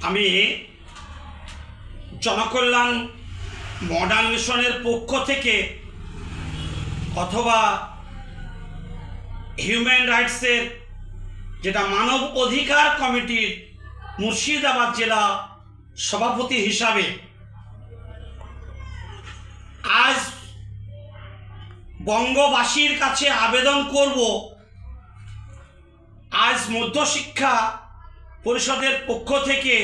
আমি জনকল্যাণ মডার্ন মিশনের পক্ষ থেকে অথবা হিউম্যান রাইটসের যেটা মানব অধিকার কমিটির মুর্শিদাবাদ জেলা সভাপতি হিসাবে আজ বঙ্গবাসীর কাছে আবেদন করব। আজ মধ্যশিক্ষা পরিষদের পক্ষ থেকে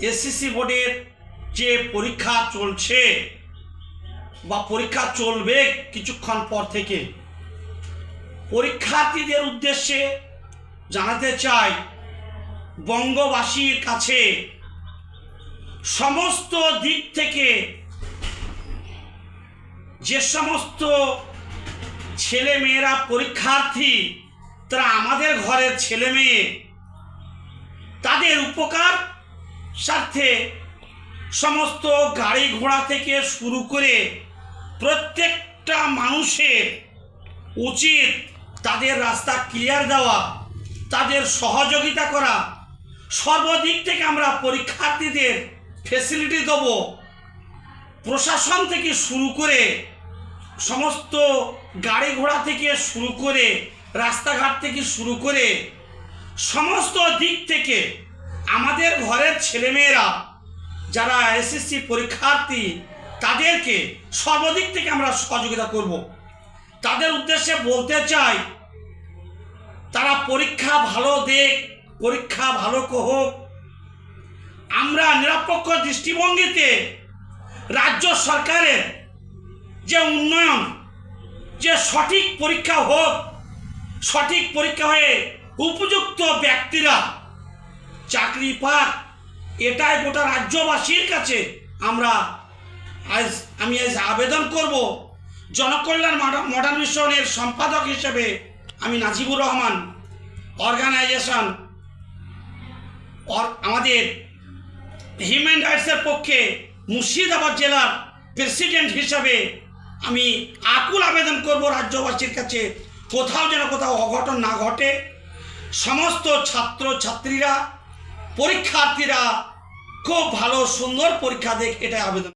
এসসিসি বোর্ডের যে পরীক্ষা চলছে বা পরীক্ষা চলবে কিছুক্ষণ পর থেকে, পরীক্ষার্থীদের উদ্দেশ্যে জানাতে চাই বঙ্গবাসীর কাছে সমস্ত দিক থেকে যে সমস্ত ছেলে মেয়েরা পরীক্ষার্থী, তারা আমাদের ঘরের ছেলে মেয়ে তাদের উপকার স্বার্থে সমস্ত গাড়ি ঘোড়া থেকে শুরু করে প্রত্যেকটা মানুষের উচিত তাদের রাস্তা ক্লিয়ার দেওয়া, তাদের সহযোগিতা করা। সর্বদিক থেকে আমরা পরীক্ষার্থীদের ফেসিলিটি দেবো। প্রশাসন থেকে শুরু করে সমস্ত গাড়ি ঘোড়া থেকে শুরু করে রাস্তাঘাট থেকে শুরু করে সমস্ত দিক থেকে আমাদের ঘরের ছেলেমেয়েরা, যারা এসএসসি পরীক্ষার্থী, তাদেরকে সর্বদিক থেকে আমরা সহযোগিতা করব। তাদের উদ্দেশ্যে বলতে চাই, তারা পরীক্ষা ভালো দেখ, পরীক্ষা ভালো হোক। আমরা নিরপেক্ষ দৃষ্টিভঙ্গিতে রাজ্য সরকারের যে উন্নয়ন, যে সঠিক পরীক্ষা হোক, সঠিক পরীক্ষা হয়ে উপযুক্ত ব্যক্তিরা চাকরি পাক। এটাই গোটা রাজ্যবাসীর কাছে আমরা আজ, আমি আজ আবেদন করব। জনকল্যাণ মডা- মডার্ন মিশনের সম্পাদক হিসেবে আমি নাজিবুর রহমান। অর্গানাইজেশন, অর- আমাদের হিউম্যান রাইটসের পক্ষে মুর্শিদাবাদ জেলার প্রেসিডেন্ট হিসাবে আমি আকুল আবেদন করব রাজ্যবাসীর কাছে। কোথাও যেন কোথাও অঘটন না ঘটে। সমস্ত ছাত্র ছাত্রীরা পরীক্ষার্থীরা খুব ভালো সুন্দর পরীক্ষা দেখ এটাই আবেদন।